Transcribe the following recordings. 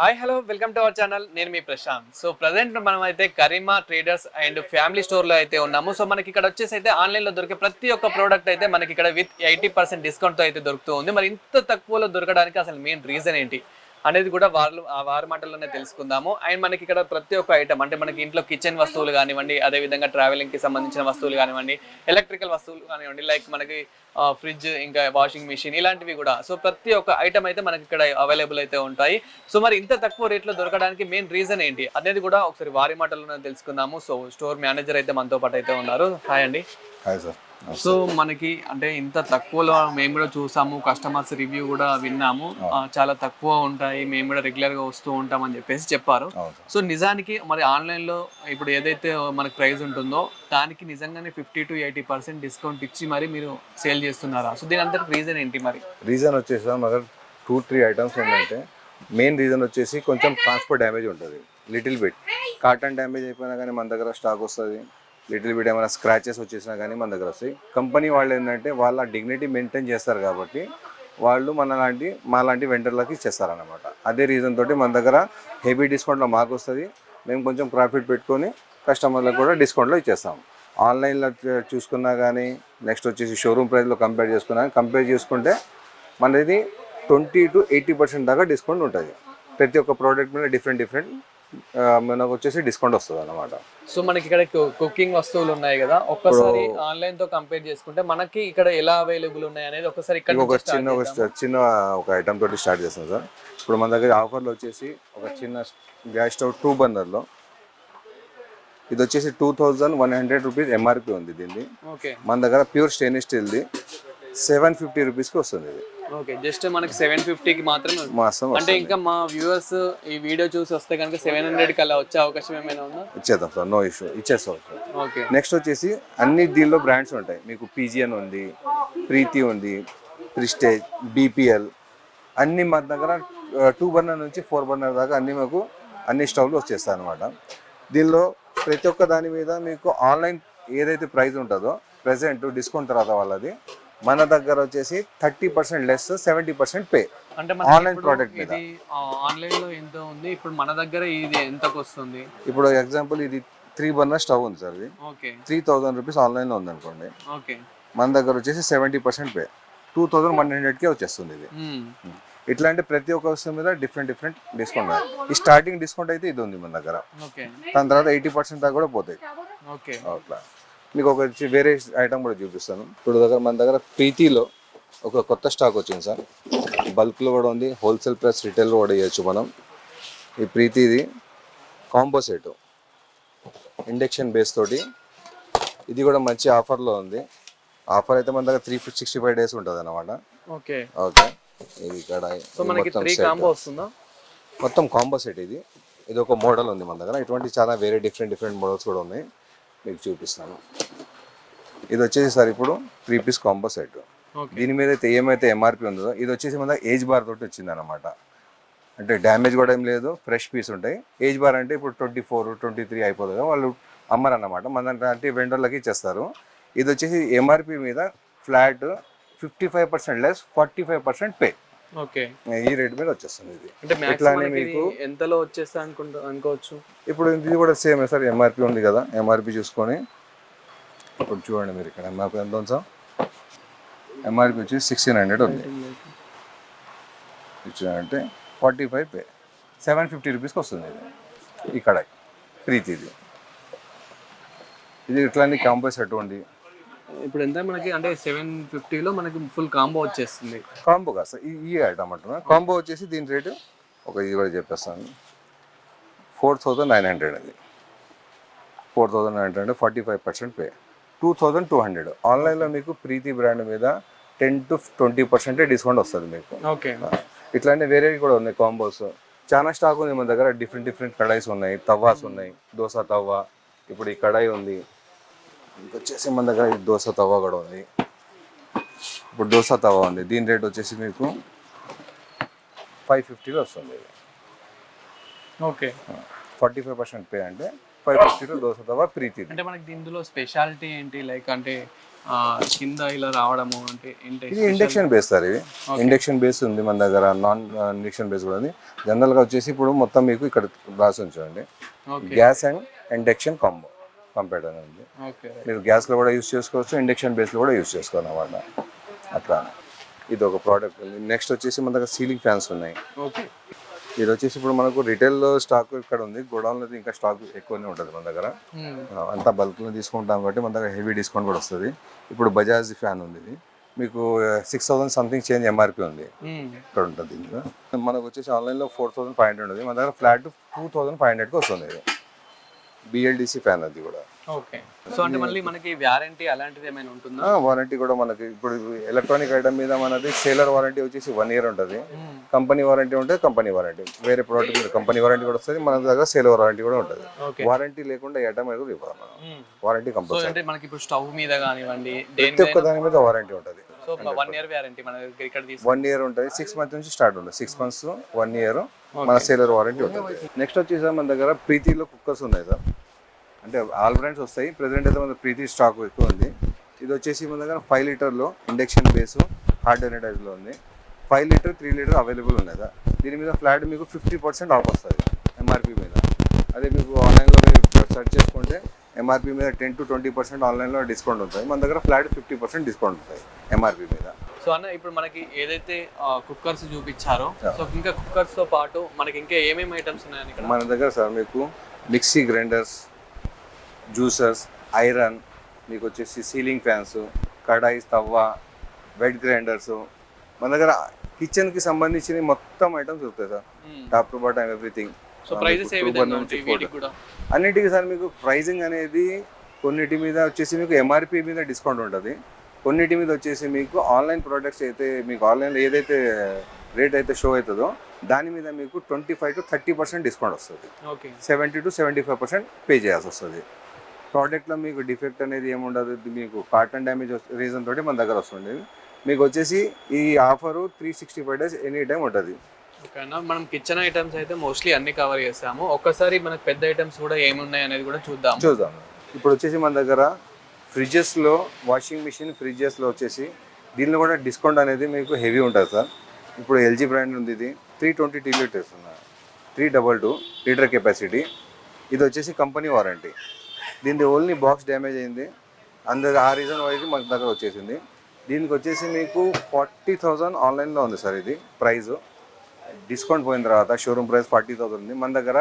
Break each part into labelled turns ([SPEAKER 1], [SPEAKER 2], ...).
[SPEAKER 1] Hi hello welcome to our channel నేను మీ Prashanth. So present మనం అయితే కరీమా ట్రేడర్స్ అండ్ ఫ్యామిలీ స్టోర్లో అయితే ఉన్నాము. సో మనకి ఇక్కడ వచ్చేసి అయితే ఆన్లైన్లో దొరికే ప్రతి ఒక్క ప్రోడక్ట్ అయితే మనకి ఇక్కడ విత్ ఎయిటీ పర్సెంట్ డిస్కౌంట్తో అయితే దొరుకుతూ ఉంది. మరి ఇంత తక్కువలో దొరకడానికి అసలు మెయిన్ రీజన్ ఏంటి? అనేది కూడా వారు ఆ వారి మాటల్లోనే తెలుసుకుందాము. అండ్ మనకి ఇక్కడ ప్రతి ఒక్క ఐటమ్ అంటే మనకి ఇంట్లో కిచెన్ వస్తువులు కానివ్వండి అదే విధంగా ట్రావెలింగ్కి సంబంధించిన వస్తువులు కానివ్వండి ఎలక్ట్రికల్ వస్తువులు కానివ్వండి లైక్ మనకి ఫ్రిడ్జ్ ఇంకా వాషింగ్ మిషన్ ఇలాంటివి కూడా. సో ప్రతి ఒక్క ఐటమ్ అయితే మనకి ఇక్కడ అవైలబుల్ అయితే ఉంటాయి. సో మరి ఇంత తక్కువ రేట్లో దొరకడానికి మెయిన్ రీజన్ ఏంటి? అనేది కూడా ఒకసారి వారి మాటల్లోనే తెలుసుకుందాము. సో స్టోర్ మేనేజర్ అయితే మనతో పాటు అయితే ఉన్నారు. హాయ్ అండి.
[SPEAKER 2] హాయ్ సార్
[SPEAKER 1] సో మనకి అంటే ఇంత తక్కువలో మేము కూడా చూసాము కస్టమర్స్ రివ్యూ కూడా విన్నాము. చాలా తక్కువ ఉంటాయి మేము కూడా రెగ్యులర్గా వస్తూ ఉంటాం అని చెప్పేసి చెప్పారు. సో నిజానికి మరి ఆన్లైన్లో ఇప్పుడు ఏదైతే మనకి ప్రైస్ ఉంటుందో దానికి నిజంగానే fifty to eighty percent discount ఇచ్చి మరి మీరు సేల్ చేస్తున్నారా? సో దీని అంతటి రీజన్ ఏంటి మరి?
[SPEAKER 2] రీజన్ వచ్చేసి టూ త్రీ ఐటమ్స్ ఏంటంటే మెయిన్ రీజన్ వచ్చేసి కొంచెం ట్రాన్స్పోర్ట్ డ్యామేజ్ ఉంటుంది లిటిల్ బిట్ కాటన్ డ్యామేజ్ అయిపోయినా కానీ మన దగ్గర స్టాక్ వస్తుంది. లిటిల్ బిట్ ఏమైనా స్క్రాచెస్ వచ్చేసినా కానీ మన దగ్గర వస్తాయి. కంపెనీ వాళ్ళు ఏంటంటే వాళ్ళ డిగ్నిటీ మెయింటైన్ చేస్తారు కాబట్టి వాళ్ళు మన లాంటి మా లాంటి వెండర్లకి ఇచ్చేస్తారనమాట అదే రీజన్ తోటి మన దగ్గర హెవీ డిస్కౌంట్లో మాకు వస్తుంది. మేము కొంచెం ప్రాఫిట్ పెట్టుకొని కస్టమర్లకు కూడా డిస్కౌంట్లో ఇచ్చేస్తాం. ఆన్లైన్లో చూసుకున్నా కానీ నెక్స్ట్ వచ్చేసి షోరూమ్ ప్రైస్లో కంపేర్ చేసుకున్నా కంపేర్ చేసుకుంటే మనది ట్వంటీ టు ఎయిటీ పర్సెంట్ దాకా డిస్కౌంట్ ఉంటుంది. ప్రతి ఒక్క ప్రోడక్ట్ మీద డిఫరెంట్ డిఫరెంట్ మనకు వచ్చేసి డిస్కౌంట్ వస్తుంది అన్నమాట
[SPEAKER 1] సో మనకి ఇక్కడ కుకింగ్ వస్తువులు ఉన్నాయి కదా ఒక్కసారి ఆన్లైన్తో కంపేర్ చేసుకుంటే మనకి ఇక్కడ ఎలా అవైలబుల్ ఉన్నాయి అనేది ఒకసారి ఇక్కడ
[SPEAKER 2] ఒక చిన్న ఒక. చిన్న ఒక ఐటమ్ తోటి స్టార్ట్ చేస్తాం సార్. ఇప్పుడు మన దగ్గర ఆఫర్లో వచ్చేసి ఒక చిన్న గ్యాస్ స్టవ్ టూ బర్నర్లో ఇది వచ్చేసి two thousand one hundred rupees MRP ఉంది దీన్ని.
[SPEAKER 1] ఓకే.
[SPEAKER 2] మన దగ్గర ప్యూర్ స్టెయిన్లెస్ స్టీల్ది సెవెన్ ఫిఫ్టీ రూపీస్కి వస్తుంది ఇది.
[SPEAKER 1] ఓకే జస్ట్ మనకి సెవెన్కి మాత్రమే.
[SPEAKER 2] మాసం
[SPEAKER 1] అంటే ఇంకా మా వ్యూవర్స్ ఈ వీడియో చూసి వస్తే కనుక సెవెన్ హండ్రెడ్కి అలా వచ్చే అవకాశం ఏమైనా ఉందా?
[SPEAKER 2] ఇచ్చేద్దాం సార్ నో ఇష్యూ ఇచ్చేస్తాం
[SPEAKER 1] ఓకే.
[SPEAKER 2] నెక్స్ట్ వచ్చేసి అన్ని దీనిలో బ్రాండ్స్ ఉంటాయి. మీకు పీజియన్ ఉంది ప్రీతి ఉంది ప్రిస్టేజ్ బీపీఎల్ అన్ని మన దగ్గర టూ బర్నర్ నుంచి ఫోర్ బర్నర్ దాకా అన్ని మాకు అన్ని స్టవ్లు వచ్చేస్తాయి అనమాట దీనిలో ప్రతి ఒక్క దాని మీద మీకు ఆన్లైన్ ఏదైతే ప్రైస్ ఉంటుందో ప్రెసెంట్ డిస్కౌంట్ తర్వాత వాళ్ళది. మన దగ్గర వచ్చేసి thirty percent less seventy percent pay.
[SPEAKER 1] అంటే
[SPEAKER 2] product మీద.
[SPEAKER 1] ఇది ఆన్లైన్లో ఎంత ఉంది? ఇప్పుడు మన దగ్గర ఇది ఎంతకు వస్తుంది?
[SPEAKER 2] ఇప్పుడు ఎగ్జాంపుల్ ఇది త్రీ బర్నర్ స్టవ్ ఉంది సార్ ఇది.
[SPEAKER 1] ఓకే.
[SPEAKER 2] త్రీ థౌజండ్ రూపీస్ ఆన్లైన్లో ఉంది అనుకోండి
[SPEAKER 1] ఓకే.
[SPEAKER 2] మన దగ్గర వచ్చేసి seventy percent pay. Two thousand one హండ్రెడ్కే వచ్చేస్తుంది ఇది. ఇట్లాంటి ప్రతి ఒక్క వస్తువు మీద డిఫరెంట్ డిఫరెంట్ డిస్కౌంట్. ఈ స్టార్టింగ్ డిస్కౌంట్ అయితే ఇది ఉంది మన దగ్గర.
[SPEAKER 1] ఓకే.
[SPEAKER 2] దాని తర్వాత ఎయిటీ పర్సెంట్ దాకా కూడా పోతాయి.
[SPEAKER 1] ఓకే.
[SPEAKER 2] అట్లా. మీకు ఒక వేరే ఐటమ్ కూడా చూపిస్తాను. ఇప్పుడు దగ్గర మన దగ్గర ప్రీతిలో ఒక కొత్త స్టాక్ వచ్చింది సార్. బల్క్లో కూడా ఉంది హోల్సేల్ ప్రైస్ రిటైల్లో కూడా ఇవ్వచ్చు మనం. ఈ ప్రీతిది కాంబో సెట్ ఇండక్షన్ బేస్ తోటి. ఇది కూడా మంచి ఆఫర్లో ఉంది. ఆఫర్ అయితే మన దగ్గర త్రీ సిక్స్టీ ఫైవ్ డేస్ ఉంటుంది అనమాట
[SPEAKER 1] ఓకే.
[SPEAKER 2] ఓకే. ఇది ఇక్కడ
[SPEAKER 1] సో మనకి త్రీ కాంబో వస్తుందా?
[SPEAKER 2] మొత్తం కాంబో సెట్ ఇది. ఇది ఒక మోడల్ ఉంది మన దగ్గర. ఇటువంటి చాలా వేరే డిఫరెంట్ డిఫరెంట్ మోడల్స్ కూడా ఉన్నాయి. మీకు చూపిస్తాను. ఇది వచ్చేసి సార్ ఇప్పుడు త్రీ పీస్ కాంబో సెట్ దీని మీద అయితే ఏమైతే ఎంఆర్పి ఉందో ఇది వచ్చేసి మన ఏజ్ బార్ తోటి వచ్చింది అనమాట అంటే డ్యామేజ్ కూడా ఏం లేదు ఫ్రెష్ పీస్ ఉంటాయి. ఏజ్ బార్ అంటే ఇప్పుడు ట్వంటీ ఫోర్ ట్వంటీ త్రీ అయిపోతుంది వాళ్ళు అమ్మరు అన్నమాట మన అంటే వెండర్లకి ఇచ్చేస్తారు. ఇది వచ్చేసి ఎంఆర్పి మీద flat fifty five percent less forty five percent pay
[SPEAKER 1] okay.
[SPEAKER 2] ఈ రేట్ మీద వచ్చేస్తుంది ఇది.
[SPEAKER 1] అంటే
[SPEAKER 2] ఇట్లానే మీకు
[SPEAKER 1] ఎంతలో వచ్చేస్తా అనుకుంటా అనుకోవచ్చు?
[SPEAKER 2] ఇప్పుడు ఇది కూడా సేమ్ సార్ ఎంఆర్పి ఉంది కదా ఎంఆర్పి చూసుకొని. ఇప్పుడు చూడండి మీరు ఇక్కడ ఎంఆర్పి ఎంత ఉంది సార్? ఎంఆర్పి వచ్చి సిక్స్టీన్ హండ్రెడ్ ఉంది. ఇచ్చారంటే forty five pay seven fifty రూపీస్కి వస్తుంది ఇది. కడాయి ప్రీతి ఇది. ఇది ఇట్లాంటి కాంబో సెట్ ఉంది.
[SPEAKER 1] ఇప్పుడు ఎంత మనకి అంటే సెవెన్ ఫిఫ్టీలో మనకి ఫుల్ కాంబో వచ్చేస్తుంది.
[SPEAKER 2] కాంబో కాదు సార్ ఈ ఐటమ్ అంటున్నా. కాంబో వచ్చేసి దీని రేటు ఒక ఇది కూడా చెప్పేస్తాను. ఫోర్ థౌజండ్ నైన్ హండ్రెడ్ అది. Four thousand nine hundred forty five percent pay two thousand two hundred ఆన్లైన్లో మీకు ప్రీతి బ్రాండ్ మీద టెన్ టు ట్వంటీ పర్సెంటే డిస్కౌంట్ వస్తుంది మీకు.
[SPEAKER 1] ఓకే
[SPEAKER 2] ఇట్లాంటి వేరేవి కూడా ఉన్నాయి కాంబోస్ చాలా స్టాక్ ఉంది మన దగ్గర డిఫరెంట్ డిఫరెంట్ కడాయిస్ ఉన్నాయి. తవ్వాస్ ఉన్నాయి. దోశ తవ్వ. ఇప్పుడు ఈ కడాయి ఉంది. ఇంకొచ్చేసి మన దగ్గర దోశ తవ్వ కూడా ఉంది. ఇప్పుడు దోశ తవ్వ ఉంది. దీని రేట్ వచ్చేసి మీకు ఫైవ్ ఫిఫ్టీలో వస్తుంది ఇది.
[SPEAKER 1] Okay.
[SPEAKER 2] Forty five percent pay అంటే ఫైవ్ ఫిఫ్టీలో దోశ తవ్వ ప్రీతి
[SPEAKER 1] అంటే మనకి ఇందులో స్పెషాలిటీ ఏంటి? లైక్ అంటే ఆ, కింద ఇలా రావడము అంటే
[SPEAKER 2] ఇది ఇండక్షన్ బేస్ సార్ ఇది. ఇండక్షన్ బేస్ ఉంది మన దగ్గర. నాన్ ఇండక్షన్ బేస్ కూడా ఉంది. జనరల్గా వచ్చేసి ఇప్పుడు మొత్తం మీకు ఇక్కడ రాసి ఉంచండి.
[SPEAKER 1] Okay.
[SPEAKER 2] Gas and induction combo అని ఉంది
[SPEAKER 1] ఓకే.
[SPEAKER 2] మీరు గ్యాస్లో కూడా యూస్ చేసుకోవచ్చు ఇండక్షన్ బేస్లో కూడా యూస్ చేసుకోవాలి అన్నమాట. అట్లా. ఇది ఒక ప్రోడక్ట్. నెక్స్ట్ వచ్చేసి మన దగ్గర సీలింగ్ ఫ్యాన్స్ ఉన్నాయి.
[SPEAKER 1] ఓకే.
[SPEAKER 2] ఇది వచ్చేసి ఇప్పుడు మనకు రిటైల్లో స్టాక్ ఇక్కడ ఉంది. గోడౌన్లో ఇంకా స్టాక్ ఎక్కువనే ఉంటుంది మన దగ్గర. అంతా బల్క్లో తీసుకుంటాం కాబట్టి మన దగ్గర హెవీ డిస్కౌంట్ కూడా వస్తుంది. ఇప్పుడు బజాజ్ ఫ్యాన్ ఉంది ఇది. మీకు six thousand something change MRP ఉంది. ఇక్కడ ఉంటుంది మనకు వచ్చేసి ఆన్లైన్లో ఫోర్ థౌసండ్ ఫైవ్ హండ్రెడ్ ఉంది. మన దగ్గర ఫ్లాట్ టూ థౌసండ్ ఫైవ్ హండ్రెడ్కి వస్తుంది ఇది. బిఎల్డిసి ఫ్యాన్ అది కూడా.
[SPEAKER 1] ఓకే సో అంటే మళ్ళీ మనకి వ్యారంటీ అలాంటిది ఏమైనా ఉంటుందా?
[SPEAKER 2] వారంటీ కూడా మనకి ఇప్పుడు ఎలక్ట్రానిక్ ఐటమ్ మీద మనది సేలర్ వారంటీ వచ్చేసి వన్ ఇయర్ ఉంటుంది. కంపెనీ వారంటీ ఉంటుంది కంపెనీ వారంటీ వేరే ప్రోడక్ట్ మీద కంపెనీ వారంటీ కూడా వస్తుంది మన దగ్గర సేలర్ వారంటీ కూడా ఉంటుంది. వారంటీ లేకుండా ఐటమ్ కూడా ఇవ్వాలి మనం వారంటీ కంపల్సరీ
[SPEAKER 1] అంటే మనకి ఇప్పుడు స్టవ్ మీద కానివ్వండి
[SPEAKER 2] ప్రతి ఒక్క దాని మీద వారంటీ ఉంటుంది.
[SPEAKER 1] వన్ ఇయర్ వ్యారంటీ మన దగ్గర ఇక్కడ
[SPEAKER 2] వన్ ఇయర్ ఉంటుంది సిక్స్ మంత్ నుంచి స్టార్ట్ ఉంటుంది. సిక్స్ మంత్స్ వన్ ఇయర్ మన సేలర్ వారంటీ ఉంటుంది. నెక్స్ట్ వచ్చేసి మన దగ్గర ప్రీతిలో కుక్కర్స్ ఉన్నాయి సార్. అంటే ఆల్ బ్రాండ్స్ వస్తాయి. ప్రెసెంట్ అయితే మన ప్రీతి స్టాక్ ఎక్కువ ఉంది. ఇది వచ్చేసి మన దగ్గర ఫైవ్ లీటర్లో ఇండక్షన్ బేస్ హార్డ్లో ఉంది. Five litre three litre available ఉన్నాయి సార్ దీని మీద ఫ్లాట్ మీకు ఫిఫ్టీ పర్సెంట్ ఆఫ్ వస్తుంది ఎంఆర్పి మీద. అదే మీకు ఆన్లైన్లో మీరు సెర్చ్ చేసుకుంటే ఎంఆర్పి మీద టెన్ టు ట్వంటీ పర్సెంట్ ఆన్లైన్లో డిస్కౌంట్ ఉంటుంది మన దగ్గర ఫ్లాట్ ఫిఫ్టీ పర్సెంట్ డిస్కౌంట్ ఉంటుంది ఎంఆర్పి మీద.
[SPEAKER 1] సో అన్న ఇప్పుడు మనకి ఏదైతే కుక్కర్స్ చూపించారో సో ఇంకా కుక్కర్స్తో పాటు మనకి ఇంకా ఏమేమి ఐటమ్స్ ఉన్నాయని
[SPEAKER 2] మన దగ్గర సార్ మీకు మిక్సీ గ్రైండర్స్ జ్యూసర్స్ ఐరన్ మీకు వచ్చేసి సీలింగ్ ఫ్యాన్స్ కడాయి తవ్వ వెడ్ గ్రైండర్స్. మన దగ్గర కిచెన్కి సంబంధించిన మొత్తం ఐటమ్స్ దొరుకుతాయి sir. Top to bottom everything. అన్నిటికీ సార్ మీకు ప్రైజింగ్ అనేది కొన్నిటి మీద వచ్చేసి మీకు ఎంఆర్పి మీద డిస్కౌంట్ ఉంటుంది. కొన్నిటి మీద వచ్చేసి మీకు ఆన్లైన్ ప్రోడక్ట్స్ అయితే మీకు ఆన్లైన్లో ఏదైతే రేట్ అయితే షో అవుతుందో దాని మీద మీకు twenty five to thirty percent discount వస్తుంది. Seventy to seventy five percent pay చేయాల్సి వస్తుంది. ప్రోడక్ట్లో మీకు డిఫెక్ట్ అనేది ఏముండదు. మీకు కాటన్ డ్యామేజ్ రీజన్ తోటి మన దగ్గర వస్తుంది. మీకు వచ్చేసి ఈ offer three sixty five days any time ఉంటుంది.
[SPEAKER 1] ఓకే అన్న మనం కిచెన్ ఐటమ్స్ అయితే మోస్ట్లీ అన్ని కవర్ చేసాము ఒక్కసారి మనకి పెద్ద ఐటమ్స్ కూడా ఏమున్నాయి అనేది కూడా చూద్దాం
[SPEAKER 2] చూద్దాం. ఇప్పుడు వచ్చేసి మన దగ్గర ఫ్రిడ్జెస్లో వాషింగ్ మిషన్ ఫ్రిడ్జెస్లో వచ్చేసి దీనిలో కూడా డిస్కౌంట్ అనేది మీకు హెవీ ఉంటుంది సార్. ఇప్పుడు ఎల్జీ బ్రాండ్ ఉంది ఇది. త్రీ ట్వంటీ టీ లీటర్స్ ఉన్నాయి three double two litre capacity ఇది వచ్చేసి కంపెనీ వారంటీ దీనిది ఓన్లీ బాక్స్ డ్యామేజ్ అయింది. అందరు ఆ రీజన్ వైజ్ మన దగ్గర వచ్చేసింది. దీనికి వచ్చేసి మీకు ఫార్టీ థౌజండ్ ఆన్లైన్లో ఉంది సార్ ఇది ప్రైస్ డిస్కౌంట్ పోయిన తర్వాత షోరూమ్ ప్రైస్ ఫార్టీ థౌసండ్ ఉంది. మన దగ్గర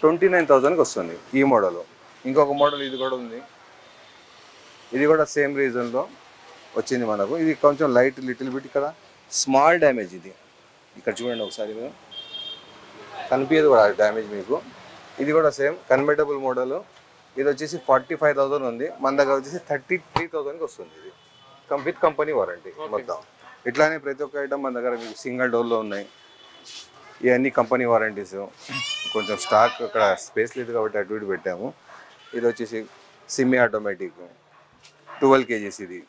[SPEAKER 2] ట్వంటీ నైన్ థౌసండ్కి వస్తుంది ఈ మోడల్ ఇంకొక మోడల్ ఇది కూడా ఉంది. ఇది కూడా సేమ్ రీజన్లో వచ్చింది మనకు. ఇది కొంచెం లైట్ లిటిల్ బిట్ ఇక్కడ స్మాల్ డ్యామేజ్ ఇది. ఇక్కడ చూడండి ఒకసారి మీరు. కనిపించదు కూడా డ్యామేజ్ మీకు. ఇది కూడా సేమ్ కన్వర్టబుల్ మోడల్ ఇది వచ్చేసి ఫార్టీ ఫైవ్ థౌసండ్ ఉంది. మన దగ్గర వచ్చేసి థర్టీ త్రీ థౌసండ్కి వస్తుంది ఇది. కం విత్ కంపెనీ వారంటీ మొత్తం. ఇట్లానే ప్రతి ఒక్క ఐటమ్ మన దగ్గర మీకు సింగిల్ డోర్లో ఉన్నాయి. ఇవన్నీ కంపెనీ వారంటీస్. కొంచెం స్టాక్ అక్కడ స్పేస్ లేదు కాబట్టి అటు ఇటు పెట్టాము. ఇది వచ్చేసి సిమ్మి ఆటోమేటిక్ ట్వెల్వ్ కేజీస్ ఇది.